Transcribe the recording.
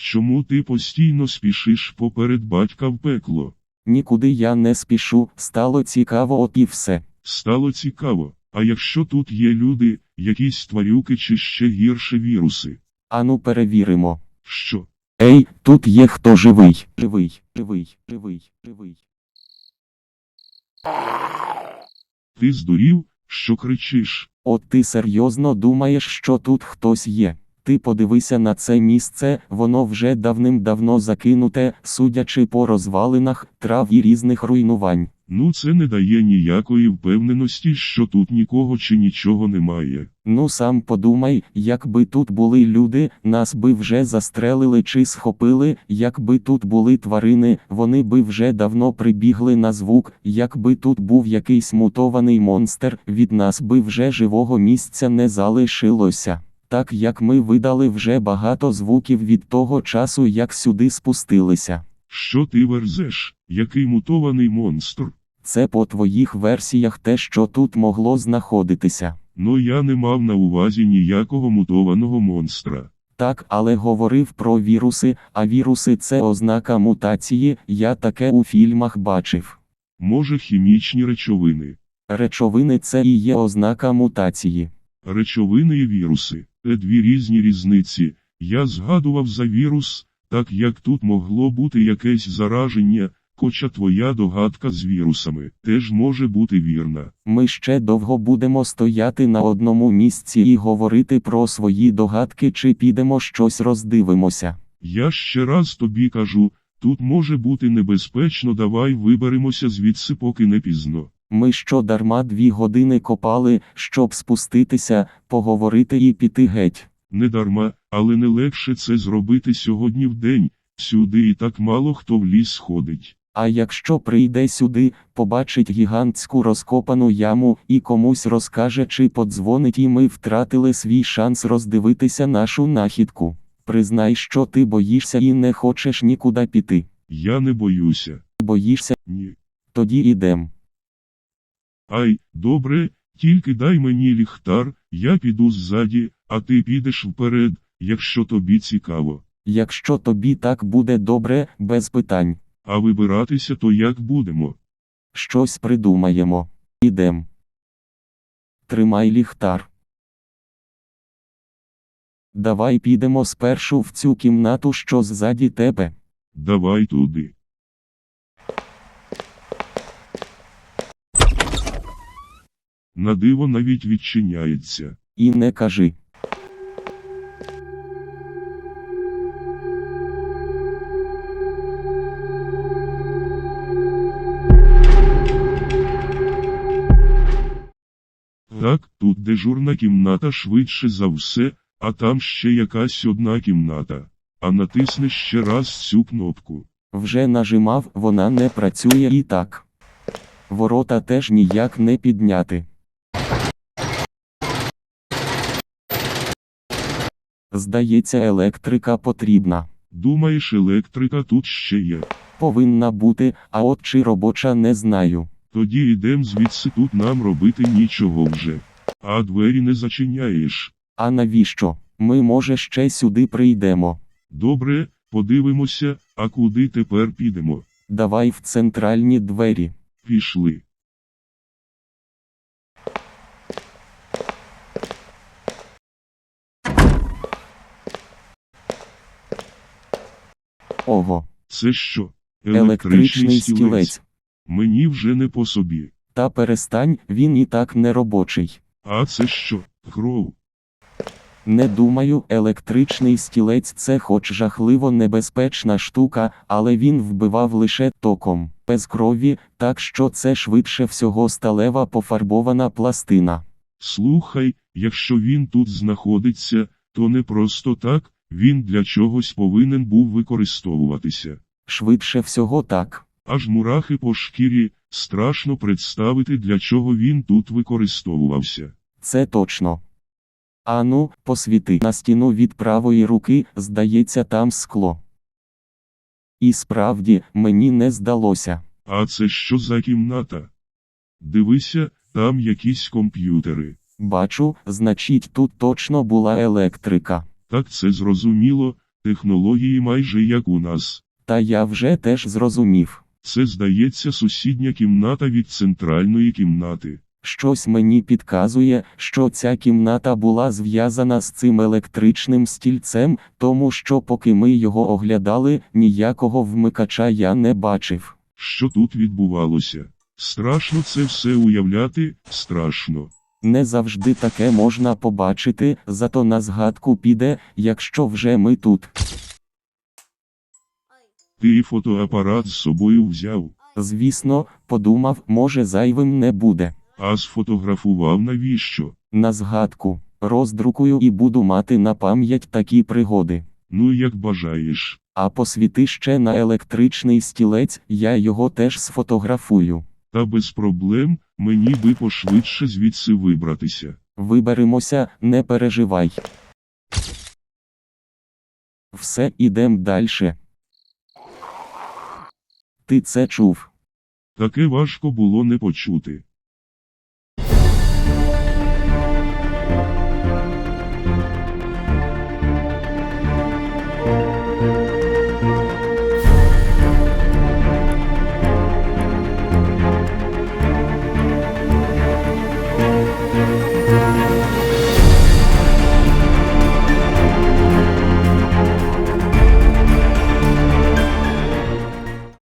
Чому ти постійно спішиш поперед батька в пекло? Нікуди я не спішу, стало цікаво от і все. Стало цікаво. А якщо тут є люди, якісь тварюки чи ще гірше віруси? Ану перевіримо. Що? Ей, тут є хто живий. Живий, живий, живий, живий. Ти здурів, що кричиш? От ти серйозно думаєш, що тут хтось є. Ти подивися на це місце, воно вже давним-давно закинуте, судячи по розвалинах, трав і різних руйнувань. Ну це не дає ніякої впевненості, що тут нікого чи нічого немає. Ну сам подумай, якби тут були люди, нас би вже застрелили чи схопили, якби тут були тварини, вони би вже давно прибігли на звук, якби тут був якийсь мутований монстр, від нас би вже живого місця не залишилося. Так як ми видали вже багато звуків від того часу, як сюди спустилися. Що ти верзеш? Який мутований монстр? Це по твоїх версіях те, що тут могло знаходитися. Ну я не мав на увазі ніякого мутованого монстра. Так, але говорив про віруси, а віруси це ознака мутації, я таке у фільмах бачив. Може хімічні речовини. Речовини це і є ознака мутації. Речовини і віруси дві різні різниці. Я згадував за вірус, так як тут могло бути якесь зараження, хоча твоя догадка з вірусами теж може бути вірна. Ми ще довго будемо стояти на одному місці і говорити про свої догадки, чи підемо щось роздивимося. Я ще раз тобі кажу, тут може бути небезпечно, давай виберемося звідси, поки не пізно. Ми що дарма дві години копали, щоб спуститися, поговорити і піти геть. Не дарма, але не легше це зробити сьогодні в день, сюди і так мало хто в ліс ходить. А якщо прийде сюди, побачить гігантську розкопану яму і комусь розкаже чи подзвонить, і ми втратили свій шанс роздивитися нашу нахідку. Признай, що ти боїшся і не хочеш нікуди піти. Я не боюся. Боїшся, Ні. тоді ідем. Ай, добре, тільки дай мені ліхтар, я піду ззаді, а ти підеш вперед, якщо тобі цікаво. Якщо тобі так буде добре, без питань. А вибиратися то як будемо? Щось придумаємо. Ідем. Тримай ліхтар. Давай підемо спершу в цю кімнату, що ззаді тебе. Давай туди. На диво навіть відчиняється. І не кажи. Так, тут дежурна кімната швидше за все, а там ще якась одна кімната. А натисни ще раз цю кнопку. Вже нажимав, вона не працює і так. Ворота теж ніяк не підняти. Здається, електрика потрібна. Думаєш, електрика тут ще є. Повинна бути, а от чи робоча не знаю. Тоді йдем звідси тут нам робити нічого вже. А двері не зачиняєш. А навіщо? Ми, може, ще сюди прийдемо. Добре, подивимося, а куди тепер підемо. Давай в центральні двері. Пішли. Ого, Це що? електричний стілець. Мені вже не по собі. Та перестань, він і так не робочий. А це що? Кров. Не думаю, електричний стілець це хоч жахливо небезпечна штука, але він вбивав лише током, без крові, так що це швидше всього сталева пофарбована пластина. Слухай, якщо він тут знаходиться, то не просто так, він для чогось повинен був використовуватися. Швидше всього так. Аж мурахи по шкірі, страшно представити, для чого він тут використовувався. Це точно. Ану, посвіти на стіну від правої руки, здається, там скло. І справді, мені не здалося. А це що за кімната? Дивися, там якісь комп'ютери. Бачу, значить, тут точно була електрика. Так це зрозуміло, Технології майже як у нас. Та я вже теж зрозумів. Це здається сусідня кімната від центральної кімнати. Щось мені підказує, що ця кімната була зв'язана з цим електричним стільцем, тому що поки ми його оглядали, ніякого вмикача я не бачив. Що тут відбувалося? Страшно це все уявляти, страшно. Не завжди таке можна побачити, зато на згадку піде, якщо вже ми тут. Ти фотоапарат з собою взяв, Звісно, подумав, може зайвим не буде. а сфотографував навіщо? На згадку. Роздрукую і буду мати на пам'ять такі пригоди. Ну як бажаєш. А посвіти ще на електричний стілець, я його теж сфотографую. Та без проблем, мені би пошвидше звідси вибратися. Виберемося, не переживай. Все, ідем далі. Ти це чув. Таке важко було не почути.